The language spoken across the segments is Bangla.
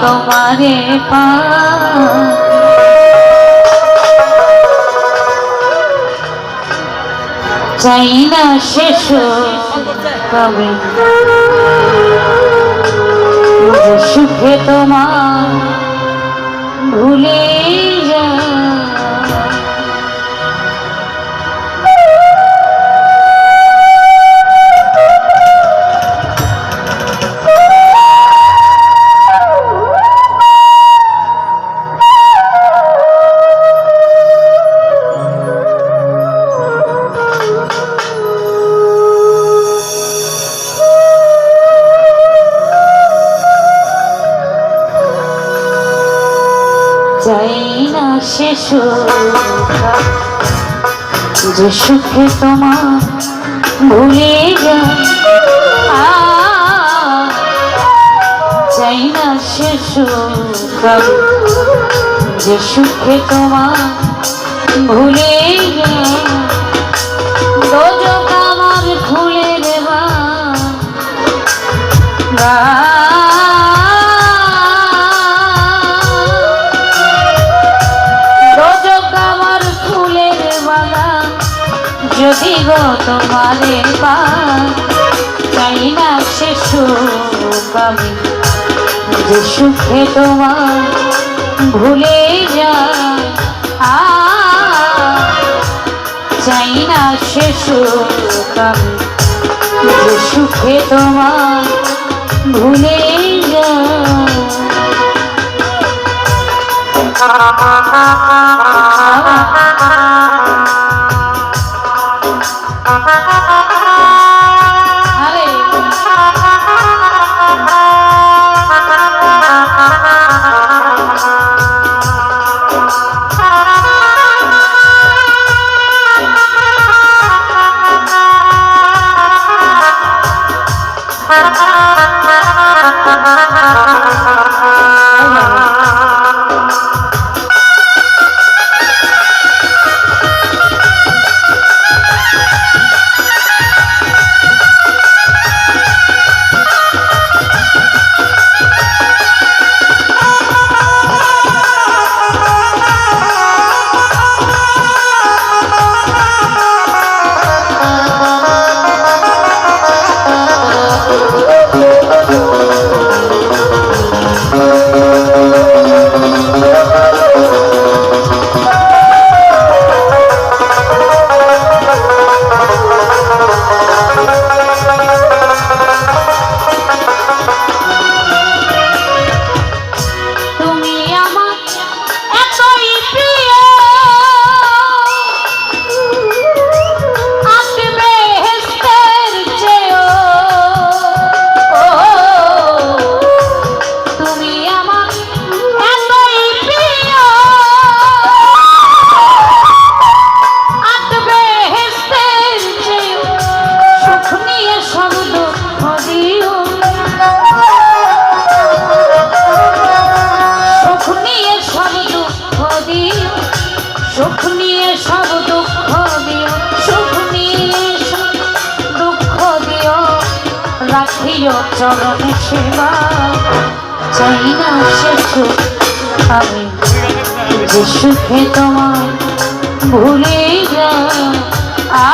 তোমারে চাই না শেষ কবে সুখে তোমার ভুলে চাই না যে সুখে তোমার ভুলে যা চাই না শেষ যে সুখে তোমার ভুলে সুখে তোমার ভুলে যা চাই না সে সুখ আমি সুখে তোমার ভুলে যা চাই না সে আমি যে সুখে তোমার ভুলে যা আ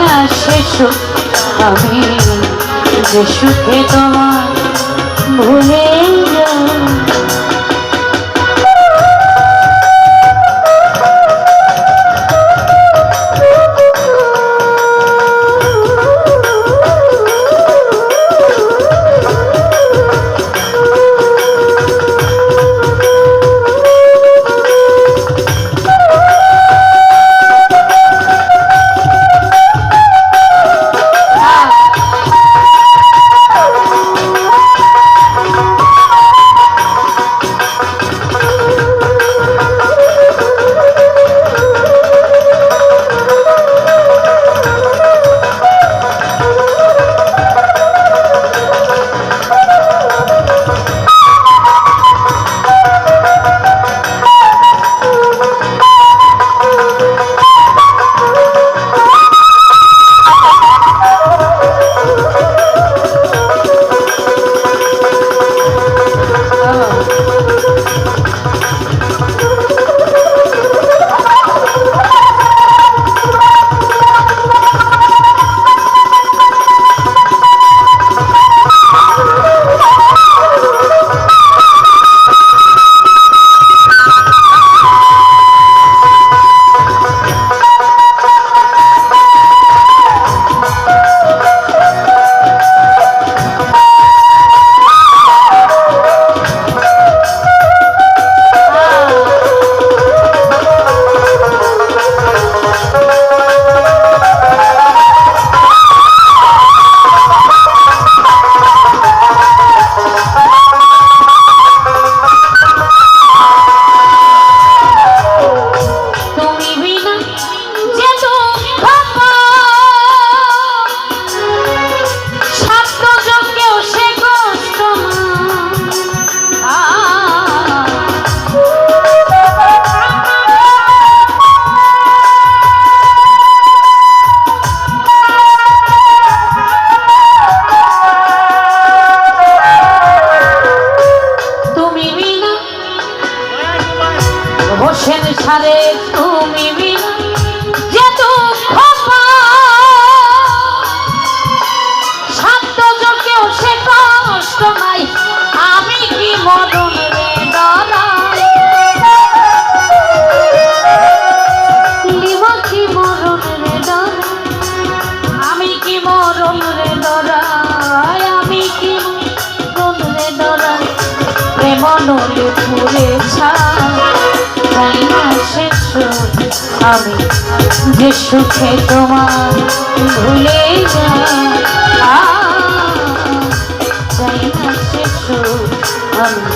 না সে আমি যে সুখে তোমার ভুলে যা ফুলে ছাই না সুখ আমি যে সুখে তোমার ভুলে যাই না শেষ আমি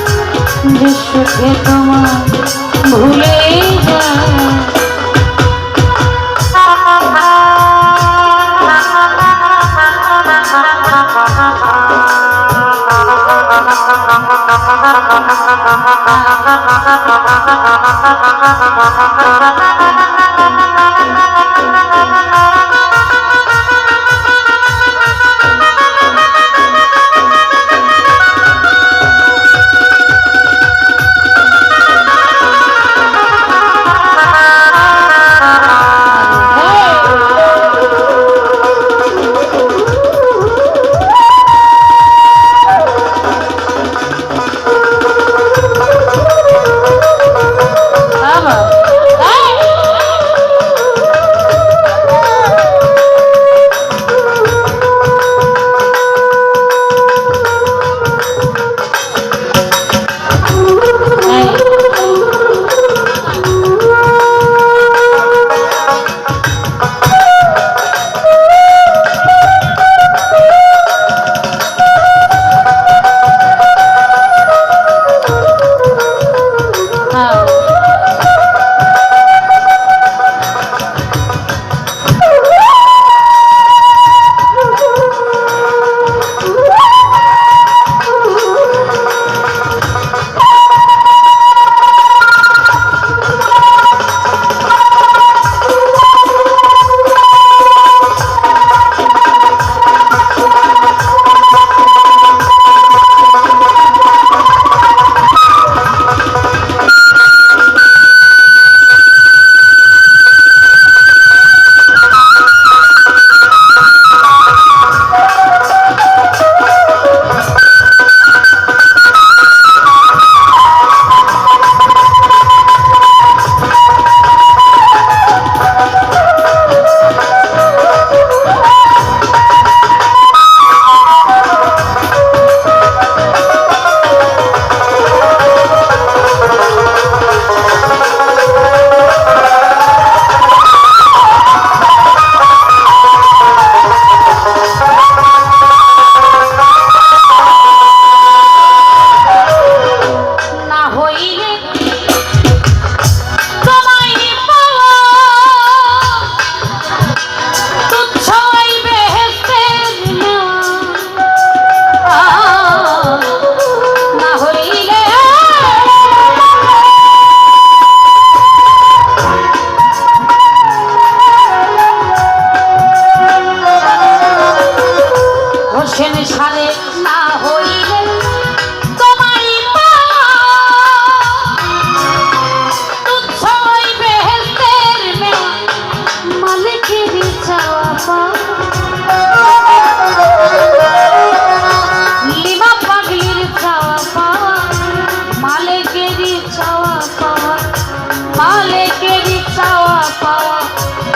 যে সুখে তোমার ভুলে যাই Ama.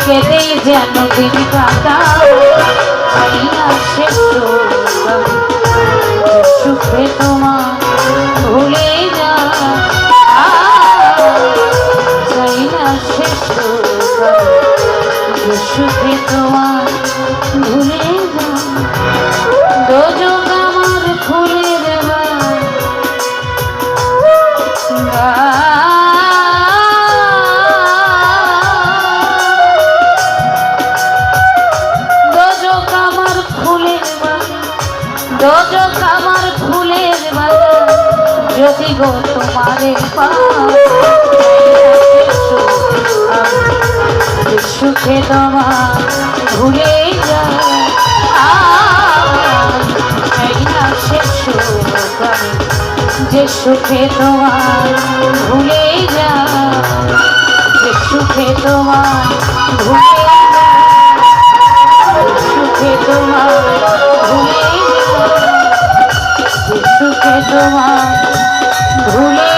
কেঁদেই যেন দিন কাটাও, আমি সুখে তোমার ভুলে যা চাই না যে সুখে যদি গো তোমারে সুখে তোমার ভুলে যায় যে সুখে তোমার ভুলে যায় যে সুখে তোমার ভুলে সুখে তোমার ভুলে সুখে তোমার ভুলে